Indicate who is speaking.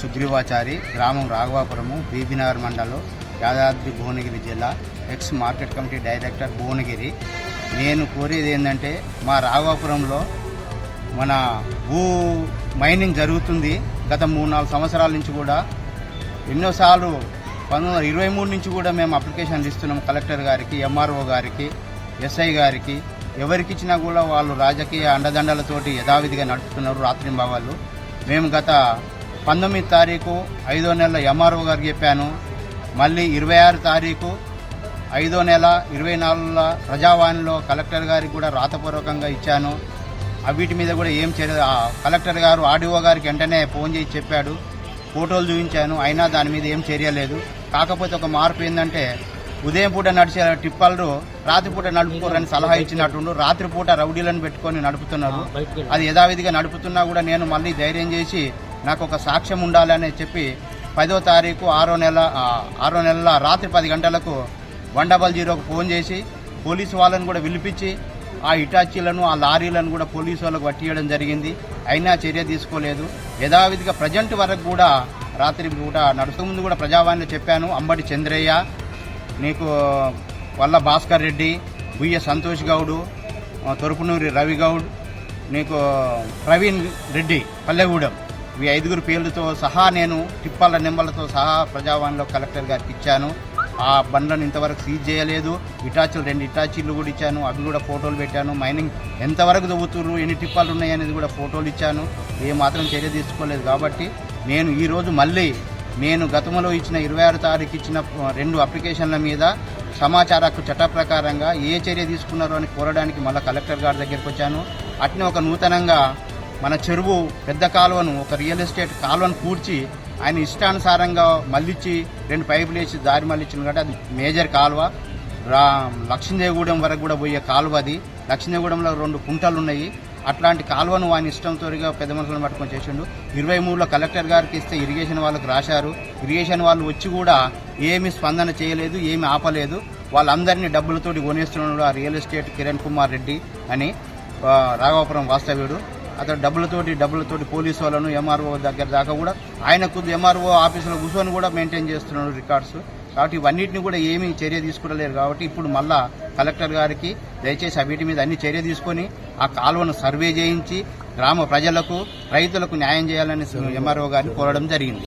Speaker 1: సుగ్రీవాచారి గ్రామం రాఘవాపురము బీబీనగర్ మండలం యాదాద్రి భువనగిరి జిల్లా ex market committee director Bhuvanagiri. నేను కోరేది ఏంటంటే మా రాఘవాపురంలో మన భూ మైనింగ్ జరుగుతుంది. గత మూడు నాలుగు సంవత్సరాల నుంచి కూడా ఎన్నోసార్లు పంతొమ్మిది ఇరవై మూడు నుంచి కూడా మేము అప్లికేషన్లు ఇస్తున్నాం కలెక్టర్ గారికి ఎంఆర్ఓ గారికి ఎస్ఐ గారికి. ఎవరికిచ్చినా కూడా వాళ్ళు రాజకీయ అండదండలతోటి యథావిధిగా నడుపుతున్నారు రాత్రింబావాళ్ళు మేము గత పంతొమ్మిది తారీఖు ఐదో నెల ఎంఆర్ఓ గారికి చెప్పాను. మళ్ళీ ఇరవై ఆరు తారీఖు ఐదో నెల ఇరవై నాలుగుల ప్రజావాణిలో కలెక్టర్ గారికి కూడా రాతపూర్వకంగా ఇచ్చాను. వీటి మీద కూడా ఏం చర్య కలెక్టర్ గారు ఆర్డీఓ గారికి వెంటనే ఫోన్ చేసి చెప్పాడు. ఫోటోలు చూపించాను. అయినా దాని మీద ఏం చర్య లేదు. కాకపోతే ఒక మార్పు ఏంటంటే ఉదయం పూట నడిచే టిప్పర్లు రాత్రిపూట నడుపుకోరని సలహా ఇచ్చినట్టుండు. రాత్రిపూట రౌడీలను పెట్టుకొని నడుపుతున్నారు. అది యథావిధిగా నడుపుతున్నా కూడా నేను మళ్ళీ ధైర్యం చేసి నాకు ఒక సాక్ష్యం ఉండాలని చెప్పి పదో తారీఖు ఆరో నెల ఆరో నెలల రాత్రి పది గంటలకు వన్ డబల్ జీరోకు ఫోన్ చేసి పోలీసు వాళ్ళని కూడా పిలిపించి ఆ ఇటాచీలను ఆ లారీలను కూడా పోలీసు వాళ్ళకు పట్టియడం జరిగింది. అయినా చర్య తీసుకోలేదు. యథావిధిగా ప్రజెంట్ వరకు కూడా రాత్రి పూట నడుస్తూ ముందు కూడా ప్రజావాణిలో చెప్పాను. అంబటి చంద్రయ్య నీకు వల్ల భాస్కర్ రెడ్డి బుయ్య సంతోష్ గౌడు తొరుపునూరి రవిగౌడ్ నీకు ప్రవీణ్ రెడ్డి పల్లెగూడెం. ఈ ఐదుగురు పేర్లతో సహా నేను టిప్పాల నెంబర్లతో సహా ప్రజావాణిలో కలెక్టర్ గారికి ఇచ్చాను. ఆ బండ్లను ఇంతవరకు సీజ్ చేయలేదు. ఇటాచీలు రెండు ఇటాచీలు కూడా ఇచ్చాను. అవి కూడా ఫోటోలు పెట్టాను. మైనింగ్ ఎంతవరకు దవ్వుతుర్రు ఎన్ని టిప్పాలు ఉన్నాయి అనేది కూడా ఫోటోలు ఇచ్చాను. ఏ మాత్రం చర్య తీసుకోలేదు కాబట్టి నేను ఈరోజు మళ్ళీ నేను గతంలో ఇచ్చిన ఇరవై ఆరు తారీఖు ఇచ్చిన రెండు అప్లికేషన్ల మీద సమాచార హక్కు చట్ట ప్రకారంగా ఏ చర్య తీసుకున్నారో అని కోరడానికి మళ్ళీ కలెక్టర్ గారి దగ్గరికి వచ్చాను. అట్నే ఒక నూతనంగా మన చెరువు పెద్ద కాలువను ఒక రియల్ ఎస్టేట్ కాలువను కూర్చి ఆయన ఇష్టానుసారంగా మళ్ళిచ్చి రెండు పైపులు వేసి దారి మళ్ళిచ్చిన కాబట్టి అది మేజర్ కాలువ. రా లక్ష్మీదేవిగూడెం వరకు కూడా పోయే కాలువ అది. లక్ష్మీదేవిగూడెంలో రెండు కుంటలు ఉన్నాయి. అట్లాంటి కాలువను ఆయన ఇష్టంతోరిగా పెద్ద మనుషులను పట్టుకొని చేసిండు. ఇరవై మూడులో కలెక్టర్ గారికి ఇస్తే ఇరిగేషన్ వాళ్ళకి రాశారు. ఇరిగేషన్ వాళ్ళు వచ్చి కూడా ఏమి స్పందన చేయలేదు ఏమి ఆపలేదు. వాళ్ళందరినీ డబ్బులతోటి కొనేస్తున్నాడు ఆ రియల్ ఎస్టేట్ కిరణ్ కుమార్ రెడ్డి అని రాఘవపురం వాస్తవ్యుడు. అతను డబ్బులతోటి డబ్బులతోటి పోలీసు వాళ్ళను ఎంఆర్ఓ దగ్గర దాకా కూడా ఆయన కొద్ది ఎంఆర్ఓ ఆఫీసులో కూర్చొని కూడా మెయింటైన్ చేస్తున్నాడు రికార్డ్స్. కాబట్టి ఇవన్నిటిని కూడా ఏమీ చర్య తీసుకురలేరు కాబట్టి ఇప్పుడు మళ్ళా కలెక్టర్ గారికి దయచేసి ఆ వీటి మీద అన్ని చర్య తీసుకొని ఆ కాలువను సర్వే చేయించి గ్రామ ప్రజలకు రైతులకు న్యాయం చేయాలని ఎంఆర్ఓ గారిని కోరడం జరిగింది.